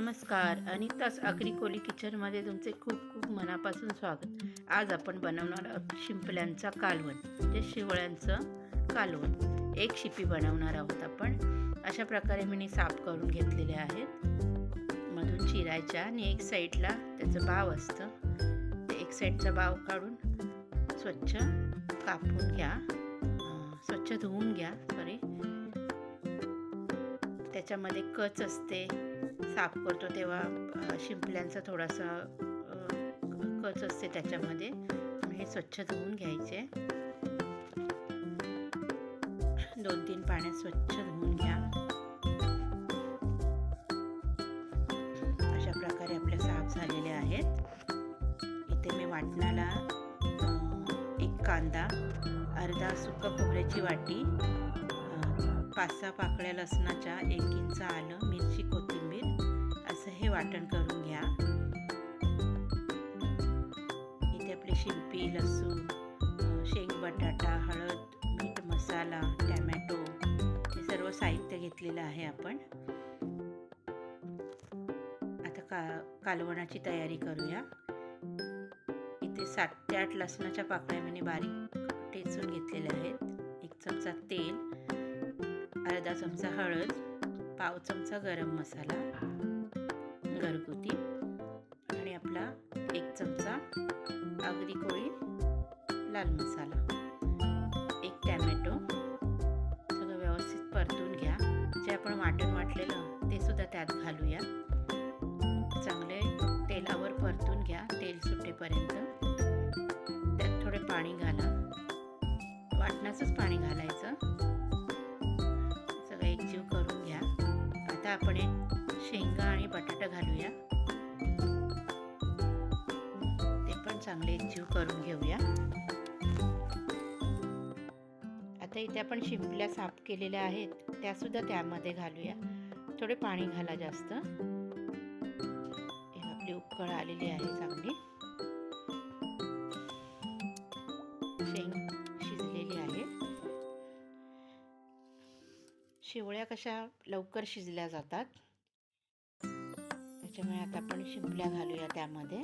नमस्कार. अनितास अग्रिकोली किचनमध्ये तुमचे खूप खूप मनापासून स्वागत. आज आपण बनवणार आहोत शिंपल्यांचा कालवण म्हणजे शिवळ्यांचं कालवण. एक शिपी बनवणार आहोत आपण. अशा प्रकारे मी साफ करून घेतलेले आहेत. मधून चिरायच्या आणि एक साईडला त्याचं बाव असतं. ते एक साईडचा बाव काढून स्वच्छ कापून घ्या. स्वच्छ धुवून घ्या. सॉरी त्याच्यामध्ये कच असते. साफ करतो तेव्हा शिंपल्यांचा थोडासा कच असते त्याच्यामध्ये. हे स्वच्छ धुवून घ्यायचे. दोन तीन पाण्यात स्वच्छ धुवून घ्या. अशा प्रकारे आपल्या साफ झालेले आहेत. इथे मी वाटणाला एक कांदा अर्धा सुका खोबऱ्याची वाटी पाच सहा पाकळ्या लसणाच्या एक इंच आलं मिरची कोथिंबीर. असं हे वाटण करून घ्या. इथे आपले शिंपी लसूण शेंग बटाटा हळद मीठ मसाला टॅमॅटो हे सर्व साहित्य घेतलेलं आहे आपण. आता का कालवणाची तयारी करूया. इथे सात ते आठ लसणाच्या पाकळ्या मी बारीक टेचून घेतलेल्या आहेत. एक चमचा तेल अर्धा चमचा हळद पाव चमचा गरम मसाला घरगुती आणि आपला एक चमचा आगरी कोळी लाल मसाला. एक टॅमॅटो. सगळं व्यवस्थित परतून घ्या. जे आपण वाटण वाटलेलं ते सुद्धा त्यात घालूया. आता आपण एक शेंगा आणि बटाटा घालूया. ते पण चांगले एकजीव करून घेऊया. आता इथे आपण शिंपल्या साफ केलेल्या आहेत त्यासुद्धा त्यामध्ये घालूया. थोडे पाणी घाला जास्त. आपली उकळ आलेली आहे चांगली. शिवळ्या कशा लवकर शिजल्या जातात? त्याच्यामुळे आता आपण शिंपल्या घालूया त्यामध्ये.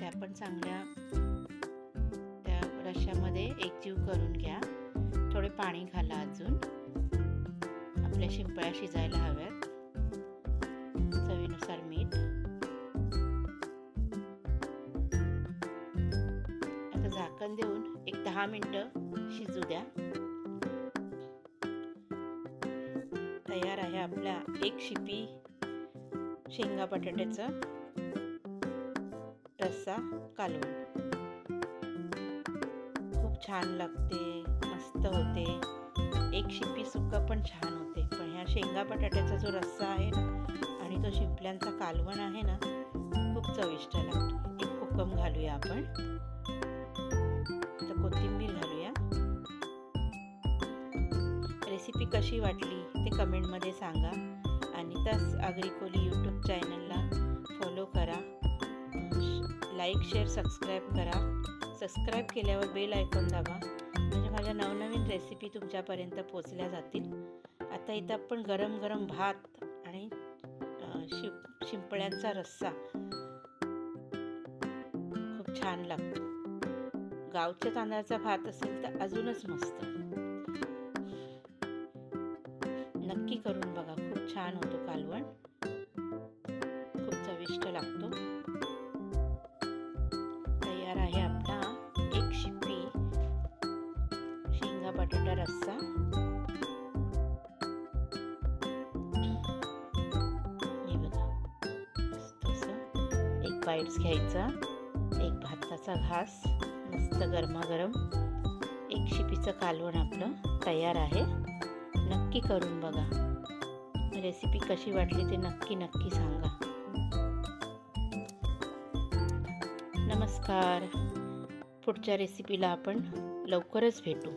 त्या पण चांगल्या त्या रश्यामध्ये एकजीव करून घ्या. थोडे पाणी घाला अजून. आपल्या शिंपळ्या शिजायला हव्यात. चवीनुसार मीठ. आता झाकण देऊन एक दहा मिनटं शिजू द्या. तयार आहे आपला एक शिपी शेंगा बटाट्याचा रस्सा कालवण खूप छान लागते मस्त होते. एक शिपी सुक्का पण छान होते. पण ह्या शेंगा बटाट्याचा जो रस्सा आहे ना आणि तो शिंपल्यांचा कालवण आहे ना खूप चविष्ट लागतो. एक कोकम घालूया आपण. तर कोथिंबीर घालू कशी वाटली ते कमेंटमध्ये सांगा. आणि तस अग्रिकोली यूट्यूब चॅनलला फॉलो करा. लाईक शेअर सबस्क्राईब करा. सबस्क्राईब केल्यावर बेल ऐकून दाबा. म्हणजे माझ्या नवनवीन रेसिपी तुमच्यापर्यंत पोचल्या जातील. आता इथं आपण गरम गरम भात आणि शिप शिंपळ्यांचा रस्सा. खूप छान लागतो. गावच्या तांदळाचा भात असेल तर अजूनच मस्त. नक्की करून बघा. खूप छान होतो कालवण. खूप चविष्ट लागतो. तयार आहे आपला एक शिपी शेंगा बटाटा रस्सा. हे बघा. तसं एक बाईट्स घ्यायचा एक भाताचा घास मस्त गरमागरम. एक शिपीचं कालवण आपलं तयार आहे. नक्की करून बघा. रेसिपी कशी वाटली ते नक्की नक्की सांगा. नमस्कार. पुढच्या रेसिपीला आपण लवकरच भेटू.